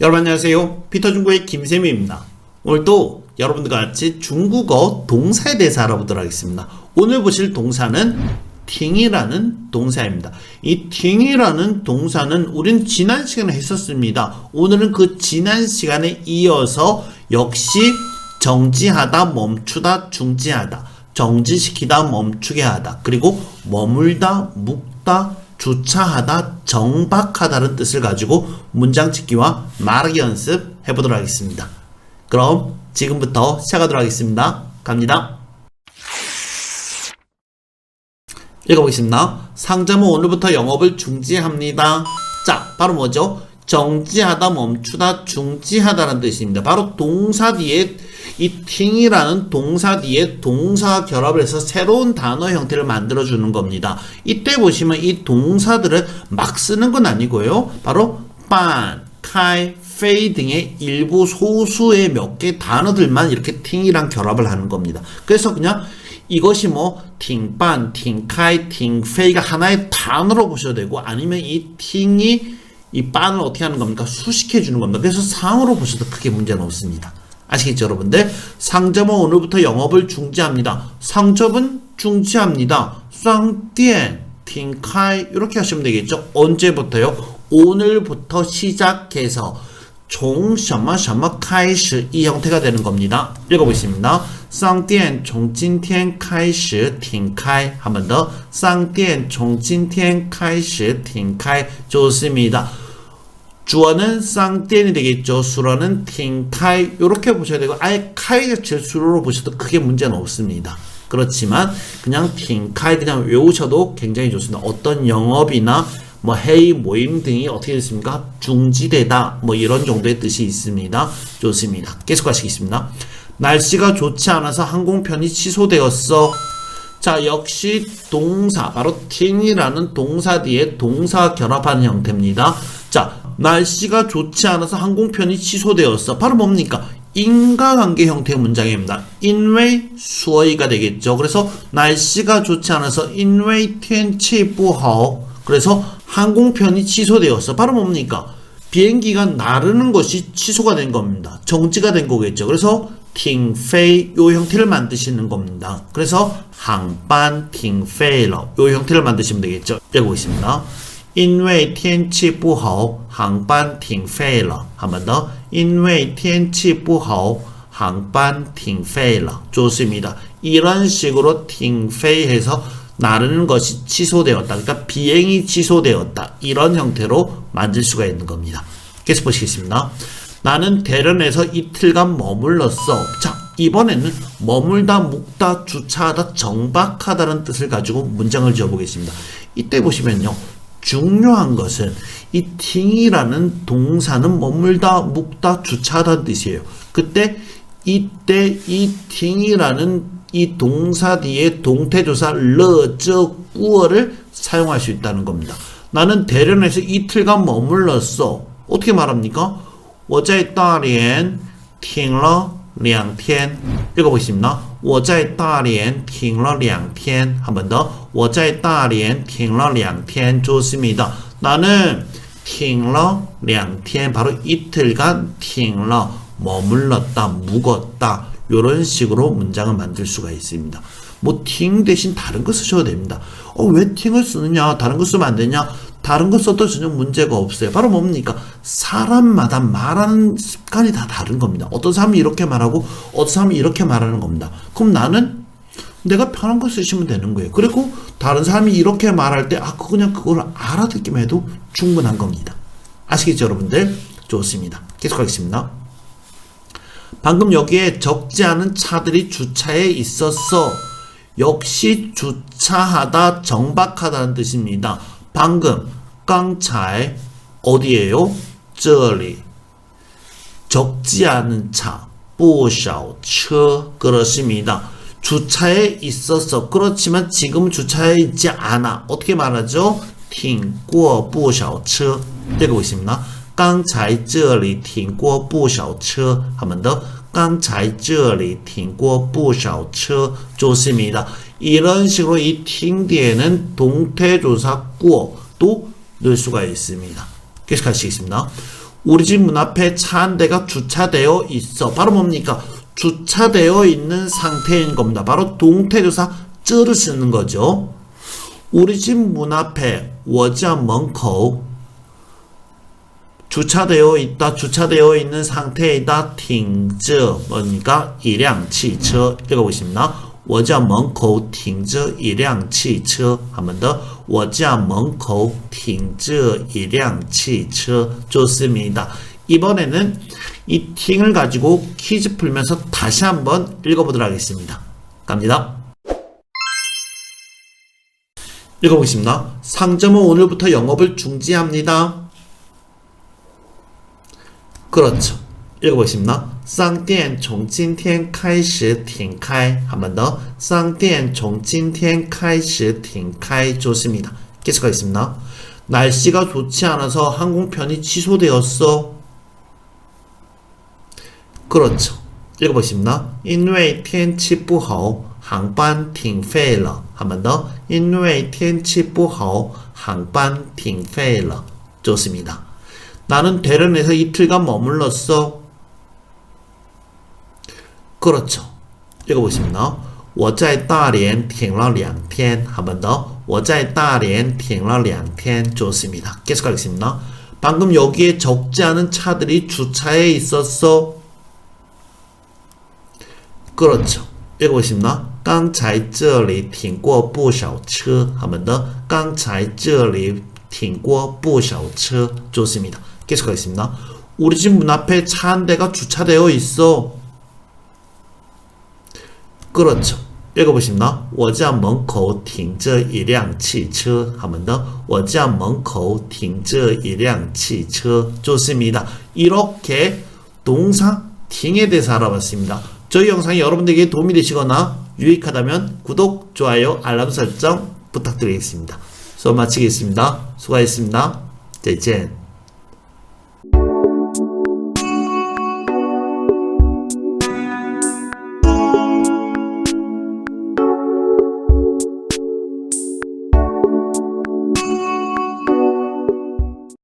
여러분 안녕하세요. 피터 중국의 김세미입니다. 오늘도 여러분들과 같이 중국어 동사에 대해서 알아보도록 하겠습니다. 오늘 보실 동사는 팅이라는 동사입니다. 이 팅이라는 동사는 우린 지난 시간에 했었습니다. 오늘은 그 지난 시간에 이어서 역시 정지하다, 멈추다, 중지하다, 정지시키다, 멈추게 하다, 그리고 머물다, 묵다, 주차하다, 정박하다는 뜻을 가지고 문장 짓기와 말하기 연습 해보도록 하겠습니다. 그럼 지금부터 시작하도록 하겠습니다. 갑니다. 읽어보겠습니다. 상점은 오늘부터 영업을 중지합니다. 자, 바로 뭐죠? 정지하다, 멈추다, 중지하다라는 뜻입니다. 바로 동사 뒤에 이 팅이라는 동사 뒤에 동사 결합을 해서 새로운 단어 형태를 만들어 주는 겁니다. 이때 보시면 이 동사들을 막 쓰는 건 아니고요. 바로 빤, 카이, 페이 등의 일부 소수의 몇 개 단어들만 이렇게 팅이랑 결합을 하는 겁니다. 그래서 그냥 이것이 뭐 팅반, 팅카이, 팅페이가 하나의 단어로 보셔도 되고 아니면 이 팅이 이 빤을 어떻게 하는 겁니까? 수식해 주는 겁니다. 그래서 상으로 보셔도 크게 문제는 없습니다. 아시겠죠, 여러분들? 상점은 오늘부터 영업을 중지합니다. 상점은 중지합니다. 쌍디엔, 팅카이 이렇게 하시면 되겠죠. 언제부터요? 오늘부터 시작해서 종, 什么什么开始이 형태가 되는 겁니다. 읽어보겠습니다. 商店从今天开始停开. 한 번 더. 商店从今天开始停开. 좋습니다. 주어는 쌍띠엔이 되겠죠. 수로는 팅카이 이렇게 보셔야 되고 아예 카이 자체를 수로로 보셔도 크게 문제는 없습니다. 그렇지만 그냥 팅카이 그냥 외우셔도 굉장히 좋습니다. 어떤 영업이나 뭐 회의 모임 등이 어떻게 됐습니까? 중지되다 뭐 이런 정도의 뜻이 있습니다. 좋습니다. 계속 하시겠습니다. 날씨가 좋지 않아서 항공편이 취소되었어. 자, 역시 동사, 바로 팅이라는 동사 뒤에 동사 결합하는 형태입니다. 자, 날씨가 좋지 않아서 항공편이 취소되었어. 바로 뭡니까? 인과관계 형태의 문장입니다. 인웨이 수어이가 되겠죠. 그래서 날씨가 좋지 않아서 인웨이 텐치 부하오. 그래서 항공편이 취소되었어. 바로 뭡니까? 비행기가 나르는 것이 취소가 된 겁니다. 정지가 된 거겠죠. 그래서 팅페이 요 형태를 만드시는 겁니다. 그래서 항반 팅페이러 요 형태를 만드시면 되겠죠. 읽어보겠습니다. 因为天气不好,航班停飞了. 한 번 더. 因为天气不好,航班停飞了. 좋습니다. 이런 식으로 팅페이해서 나르는 것이 취소되었다. 그러니까 비행이 취소되었다. 이런 형태로 만들 수가 있는 겁니다. 계속 보시겠습니다. 나는 대련에서 이틀간 머물렀어. 자, 이번에는 머물다, 묵다, 주차하다, 정박하다는 뜻을 가지고 문장을 지어보겠습니다. 이때 보시면요. 중요한 것은 이 팅이라는 동사는 머물다, 묵다, 주차하다는 뜻이에요. 그때 이때 이 팅이라는 이 동사 뒤에 동태조사 러저 꾸어를 사용할 수 있다는 겁니다. 나는 대련에서 이틀간 머물렀어. 어떻게 말합니까? 我在大连停了两天. 읽어보겠습니다. 我在大连停了两天. 한 번 더. 我在大连停了两天. 좋습니다. 나는 停了两天. 바로 이틀간 停了 머물렀다, 묵었다. 이런 식으로 문장을 만들 수가 있습니다. 뭐 팅 대신 다른 거 쓰셔도 됩니다. 어, 왜 팅을 쓰느냐? 다른 거 쓰면 안 되냐? 다른 거 써도 전혀 문제가 없어요. 바로 뭡니까? 사람마다 말하는 습관이 다 다른 겁니다. 어떤 사람이 이렇게 말하고 어떤 사람이 이렇게 말하는 겁니다. 그럼 나는 내가 편한 거 쓰시면 되는 거예요. 그리고 다른 사람이 이렇게 말할 때, 아, 그냥 그걸 알아듣기만 해도 충분한 겁니다. 아시겠죠, 여러분들? 좋습니다. 계속하겠습니다. 방금 여기에 적지 않은 차들이 주차해 있었어. 역시 주차하다, 정박하다는 뜻입니다. 방금, 깡차에 어디에요? 这里. 적지 않은 차, 不少车 그렇습니다. 주차에 있었어. 그렇지만 지금 주차해 있지 않아. 어떻게 말하죠? 停过不少车. 읽어보겠습니다. 刚才这里停过不少车. 한 번 더. 刚才这里停过不少车. 좋습니다. 이런 식으로 이 ting 뒤에는 동태조사구어도 넣을 수가 있습니다. 계속하시겠습니다. 우리 집 문 앞에 차 한 대가 주차되어 있어. 바로 뭡니까? 주차되어 있는 상태인 겁니다. 바로 동태조사 쯔를 쓰는 거죠. 우리 집 문 앞에 워자먼커 주차되어 있다, 주차되어 있는 상태이다, 팅즈, 뭡니까? 이량, 치처 읽어보겠습니다. 我家门口停着一辆汽车 한 번 더. 我家门口停着一辆汽车 좋습니다. 이번에는 이 팅을 가지고 퀴즈 풀면서 다시 한번 읽어보도록 하겠습니다. 갑니다. 읽어보겠습니다. 상점은 오늘부터 영업을 중지합니다. 그렇죠. 읽어보겠습니다. 商店从今天开始停开. 한 번 더. 商店从今天开始停开. 좋습니다. 계속하겠습니다. 날씨가 좋지 않아서 항공편이 취소되었어. 그렇죠. 읽어보십니다. 因为天气不好,航班停飞了. 한 번 더. 因为天气不好,航班停飞了. 좋습니다. 나는 대련에서 이틀간 머물렀어. 그렇죠. 읽어보십니다. 我在大连停了两天. 한 번 더. 我在大连停了两天. 좋습니다. 계속하겠습니다. 방금 여기에 적지 않은 차들이 주차해 있었어. 그렇죠. 읽어보십니다. 刚才这里停过不少车. 한 번 더. 刚才这里停过不少车. 좋습니다. 계속하겠습니다. 우리 집 문 앞에 차 한 대가 주차되어 있어. 그렇죠. 읽어보십니다. 我家门口停着一辆汽车. 한 번 더. 我家门口停着一辆汽车. 좋습니다. 이렇게 동사 팅에 대해서 알아봤습니다. 저희 영상이 여러분들에게 도움이 되시거나 유익하다면 구독, 좋아요, 알람 설정 부탁드리겠습니다. 수업 마치겠습니다. 수고하셨습니다. 再见.